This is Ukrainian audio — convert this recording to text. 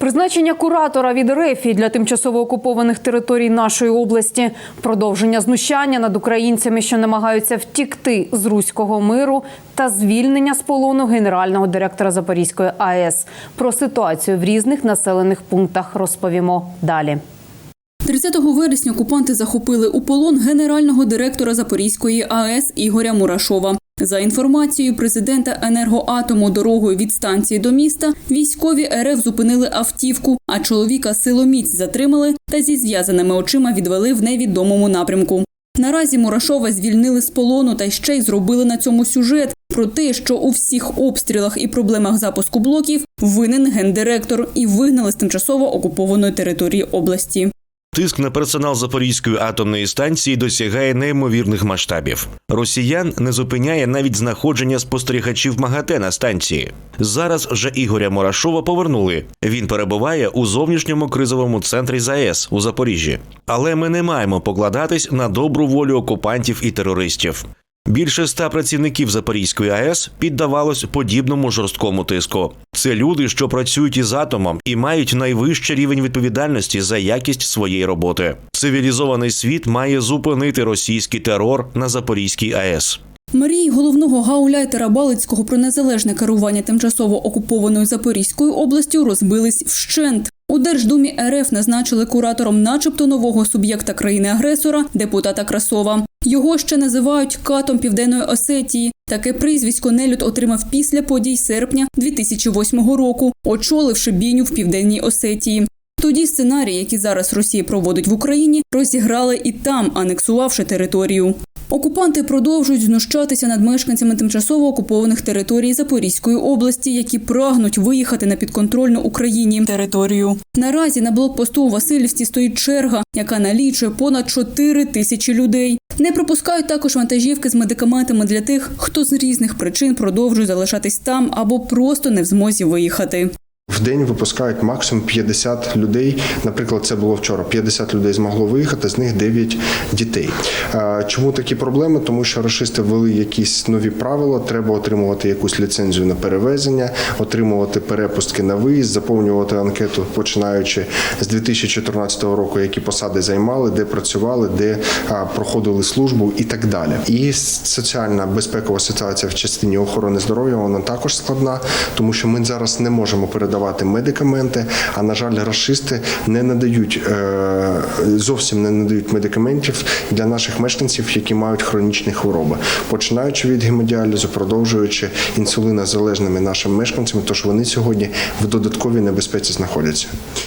Призначення куратора від РЕФІ для тимчасово окупованих територій нашої області, продовження знущання над українцями, що намагаються втікти з руського миру, та звільнення з полону генерального директора Запорізької АЕС. Про ситуацію в різних населених пунктах розповімо далі. 30 вересня окупанти захопили у полон генерального директора Запорізької АЕС Ігоря Мурашова. За інформацією президента енергоатому дорогою від станції до міста, військові РФ зупинили автівку, а чоловіка силоміць затримали та зі зв'язаними очима відвели в невідомому напрямку. Наразі Мурашова звільнили з полону та ще й зробили на цьому сюжет про те, що у всіх обстрілах і проблемах запуску блоків винен гендиректор і вигнали з тимчасово окупованої території області. Тиск на персонал Запорізької атомної станції досягає неймовірних масштабів. Росіян не зупиняє навіть знаходження спостерігачів МАГАТЕ на станції. Зараз вже Ігоря Мурашова повернули. Він перебуває у зовнішньому кризовому центрі ЗАЕС у Запоріжжі. Але ми не маємо покладатись на добру волю окупантів і терористів. Більше ста працівників Запорізької АЕС піддавалось подібному жорсткому тиску. Це люди, що працюють із атомом і мають найвищий рівень відповідальності за якість своєї роботи. Цивілізований світ має зупинити російський терор на Запорізькій АЕС. Мрії головного гауляйтера Балицького про незалежне керування тимчасово окупованою Запорізькою областю розбились вщент. У Держдумі РФ назначили куратором, начебто нового суб'єкта країни-агресора, депутата Красова. Його ще називають катом Південної Осетії. Таке прізвисько Нелюд отримав після подій серпня 2008 року, очоливши бійню в південній Осетії. Тоді сценарії, які зараз Росія проводить в Україні, розіграли і там, анексувавши територію. Окупанти продовжують знущатися над мешканцями тимчасово окупованих територій Запорізької області, які прагнуть виїхати на підконтрольну Україні територію. Наразі на блокпосту у Васильівці стоїть черга, яка налічує понад 4 тисячі людей. Не пропускають також вантажівки з медикаментами для тих, хто з різних причин продовжує залишатись там або просто не в змозі виїхати. День випускають максимум 50 людей. Наприклад, це було вчора. 50 людей змогло виїхати, з них 9 дітей. Чому такі проблеми? Тому що рашисти ввели якісь нові правила. Треба отримувати якусь ліцензію на перевезення, отримувати перепустки на виїзд, заповнювати анкету, починаючи з 2014 року, які посади займали, де працювали, де проходили службу і так далі. І соціальна безпекова ситуація в частині охорони здоров'я вона також складна, тому що ми зараз не можемо передавати медикаменти. А на жаль, расисти не надають е, зовсім не надають медикаментів для наших мешканців, які мають хронічні хвороби, починаючи від гемодіалізу, продовжуючи інсулинозалежними нашим мешканцями, тож вони сьогодні в додатковій небезпеці знаходяться.